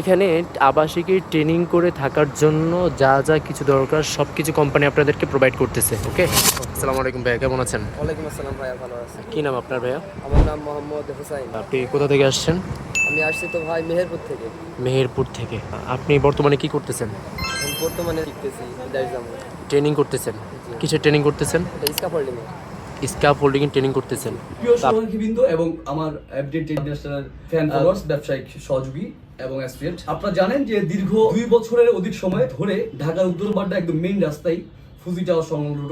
এখানে আবাসিকে ট্রেনিং করে থাকার জন্য যা যা কিছু দরকার সব কিছু কোম্পানি আপনাদেরকে প্রোভাইড করতেছে ওকে আসসালামু আলাইকুম ভাইয়া কেমন আছেন? ওয়ালাইকুম আসসালাম ভাইয়া ভালো আছি। কি নাম আপনার ভাইয়া? আমার নাম মোহাম্মদ হুসাইন। আপনি কোথা থেকে আসছেন? আমি আসছি তো ভাই মেহেরপুর থেকে। মেহেরপুর থেকে। আপনি বর্তমানে কি করতেছেন? বর্তমানে শিখতেছি ট্রেনিং করতেছেন? কিসের ট্রেনিং করতেছেন? স্কাফোল্ডিং স্কাফ হোল্ডিং ট্রেনিং করতেছেন। প্রিয় সহযোগীবৃন্দ এবং আমার আপডেট ইন্টারন্যাশনাল ফ্যান ফলোয়ার্স ব্যবসায়িক সহযোগী এবং অ্যাসপিরেন্ট আপনারা জানেন যে দীর্ঘ দুই বছরের অধিক সময় ধরে ঢাকার উত্তরপাড্ডা একদম মেইন রাস্তায় ফুজি টাওয়ার সংলগ্ন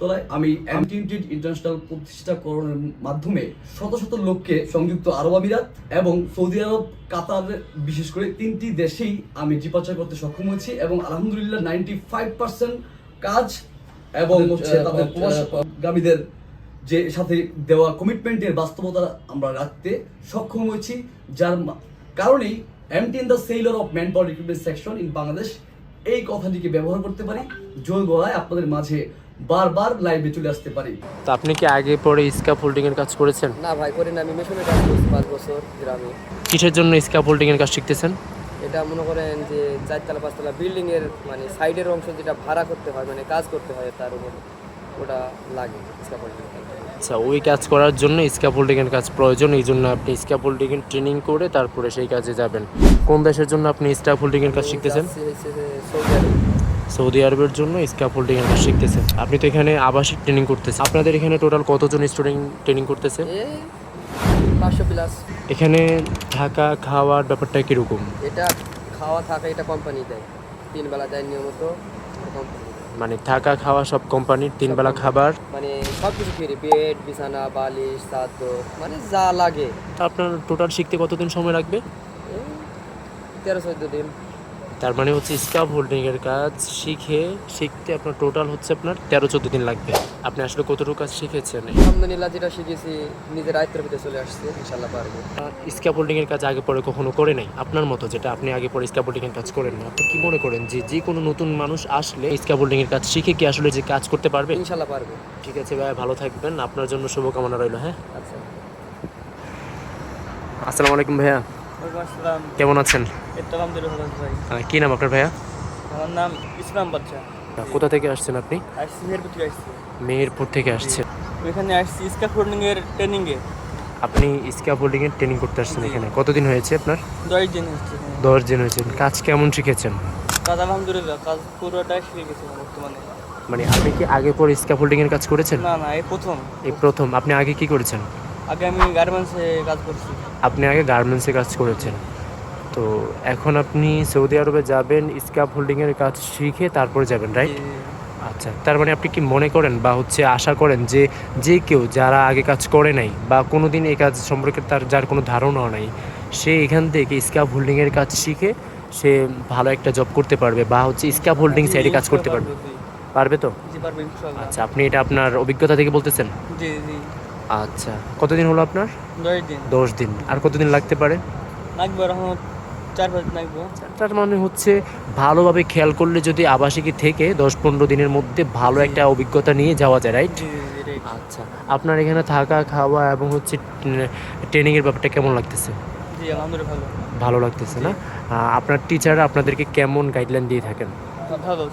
তলায় আমি অ্যান্টিনটেড ইন্টারন্যাশনাল প্রতিষ্ঠাকরণের মাধ্যমে শত শত লোককে সংযুক্ত আরব আমিরাত এবং সৌদি আরব কাতার বিশেষ করে তিনটি দেশেই আমি ডিপার্চার করতে সক্ষম হয়েছি এবং আলহামদুলিল্লাহ নাইনটি ফাইভ পার্সেন্ট কাজ এবং হচ্ছে তাদের প্রবাসগামীদের যে সাথে দেওয়া কমিটমেন্টের বাস্তবতা আমরা রাখতে সক্ষম হয়েছি যার কারণেই MT in the sailor of manpower recruitment section in Bangladesh এই কথাটিকে ব্যবহার করতে পারি। জোর গলায় আপনাদের মাঝে বারবার লাইভে চলে আসতে পারি। তো আপনি কি আগে পরে স্কাফ হোল্ডিং এর কাজ করেছেন? না ভাই করি না আমি মেশিনে কাজ করছি পাঁচ বছর গ্রামে। কিসের জন্য স্কাফ হোল্ডিং এর কাজ শিখতেছেন? এটা মনে করেন যে চারতলা পাঁচতলা বিল্ডিং এর মানে সাইডের অংশ যেটা ভাড়া করতে হয় মানে কাজ করতে হয় তার উপর ওটা লাগে আচ্ছা ওই কাজ করার জন্য এর কাজ প্রয়োজন এই জন্য আপনি এর ট্রেনিং করে তারপরে সেই কাজে যাবেন। কোন দেশের জন্য আপনি এর কাজ শিখতেছেন? সৌদি আরব। সৌদি আরবের জন্য স্কাফ হোল্ডিং এর কাজ শিখতেছেন। আপনি তো এখানে আবাসিক ট্রেনিং করতেছেন। আপনাদের এখানে টোটাল কতজন স্টুডেন্ট ট্রেনিং করতেছে? পাঁচশো প্লাস এখানে থাকা খাওয়ার ব্যাপারটা কীরকম? এটা খাওয়া থাকা এটা কোম্পানি দেয়। তিন বেলা দেয় নিয়মিত মানে থাকা খাওয়া সব কোম্পানির তিন বেলা খাবার? মানে সব কিছু ফ্রি বেড বিছানা বালিশ চাদর মানে যা লাগে। আপনার টোটাল শিখতে কতদিন সময় লাগবে? তেরো চোদ্দ দিন। তার মানে হচ্ছে স্কাফ হোল্ডিং এর কাজ শিখে শিখতে আপনার টোটাল হচ্ছে আপনার তেরো চোদ্দ দিন লাগবে। আপনি আসলে কতটুকু কাজ শিখেছেন? আলহামদুলিল্লাহ যেটা শিখেছি নিজের আয়ত্তের ভিতরে চলে আসছে ইনশাল্লাহ পারব। স্কাফ হোল্ডিং এর কাজ আগে পরে কখনো করে নাই? আপনার মতো যেটা আপনি আগে পরে স্কাফ হোল্ডিং এর কাজ করেন না আপনি কি মনে করেন যে যে কোনো নতুন মানুষ আসলে স্কাফ হোল্ডিং এর কাজ শিখে কি আসলে যে কাজ করতে পারবে? ইনশাল্লাহ পারব। ঠিক আছে ভাই ভালো থাকবেন। আপনার জন্য শুভকামনা রইল হ্যাঁ? আচ্ছা। আসসালামু আলাইকুম ভাইয়া। কেমন আছেন? কি নাম আপনার ভাইয়া? আমার নাম ইসলাম বাচ্চা। কোথা থেকে আসছেন আপনি? মেহেরপুর থেকে আসছি। মেহেরপুর থেকে আসছেন। ওইখানে আসছি স্কাফোল্ডিং এর ট্রেনিং এ আপনি স্কাফ হোল্ডিং এর ট্রেনিং করতে আসছেন এখানে। কতদিন হয়েছে আপনার? দশ দিন এখানে। দশ দিন হয়েছে। কাজ কেমন শিখেছেন? কাজ আলহামদুলিল্লাহ কাজ পুরোটাই শিখে গেছি বর্তমানে। মানে আপনি কি আগে পরে স্কাফ হোল্ডিং এর কাজ করেছেন? না না এই প্রথম। এই প্রথম। আপনি আগে কি করেছেন? আগে আমি গার্মেন্টসে কাজ করছি। আপনি আগে গার্মেন্টসে কাজ করেছেন। তো এখন আপনি সৌদি আরবে যাবেন স্কাফ হোল্ডিং এর কাজ শিখে তারপরে যাবেন রাইট আচ্ছা তার মানে আপনি কি মনে করেন বা হচ্ছে আশা করেন যে যে কেউ যারা আগে কাজ করে নাই বা কোনো দিন এই কাজ সম্পর্কে তার যার কোনো ধারণাও নাই সে এখান থেকে স্কাফ হোল্ডিং এর কাজ শিখে সে ভালো একটা জব করতে পারবে বা হচ্ছে স্কাফ হোল্ডিং সাইডে কাজ করতে পারবে। পারবে তো? আচ্ছা আপনি এটা আপনার অভিজ্ঞতা থেকে বলতেছেন? জি জি। আচ্ছা। কতদিন হলো আপনার? দশ দিন। দশ দিন। আর কতদিন লাগতে পারে? লাগবে এখন চার পাঁচ লাগবে। তার মানে হচ্ছে ভালোভাবে খেয়াল করলে যদি আবাসিকে থেকে দশ পনেরো দিনের মধ্যে ভালো একটা অভিজ্ঞতা নিয়ে যাওয়া যায় রাইট. আচ্ছা। আপনার এখানে থাকা খাওয়া এবং হচ্ছে ট্রেনিংয়ের ব্যাপারটা কেমন লাগতেছে? জি আলহামদুলিল্লাহ ভালো। ভালো লাগতেছে না? আপনার টিচাররা আপনাদেরকে কেমন গাইডলাইন দিয়ে থাকেন? ভালো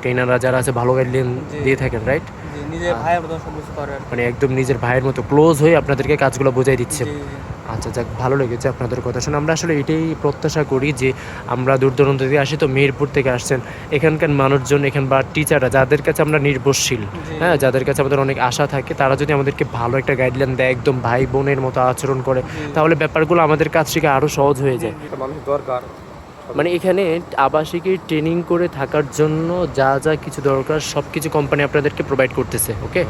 ট্রেনাররা যারা আছে ভালো গাইডলাইন দিয়ে থাকেন রাইট নিজের ভাইয়ের মতন সব কিছু করে মানে একদম নিজের ভাইয়ের মতো ক্লোজ হয়ে আপনাদেরকে কাজগুলো বোঝাই দিচ্ছে। আচ্ছা যাক ভালো লেগেছে আপনাদের কথা শুনে। আমরা আসলে এটাই প্রত্যাশা করি যে আমরা দূর দূরান্ত থেকে আসি তো মেহেরপুর থেকে আসছেন এখানকার মানুষজন এখান বা টিচাররা যাদের কাছে আমরা নির্ভরশীল হ্যাঁ যাদের কাছে আমাদের অনেক আশা থাকে তারা যদি আমাদেরকে ভালো একটা গাইডলাইন দেয় একদম ভাই বোনের মতো আচরণ করে তাহলে ব্যাপারগুলো আমাদের কাছ থেকে আরও সহজ হয়ে যায়। মানুষ দরকার। মানে এখানে আবাসিকে ট্রেনিং করে থাকার জন্য যা যা কিছু দরকার সব কিছু কোম্পানি আপনাদেরকে প্রোভাইড করতেছে ওকে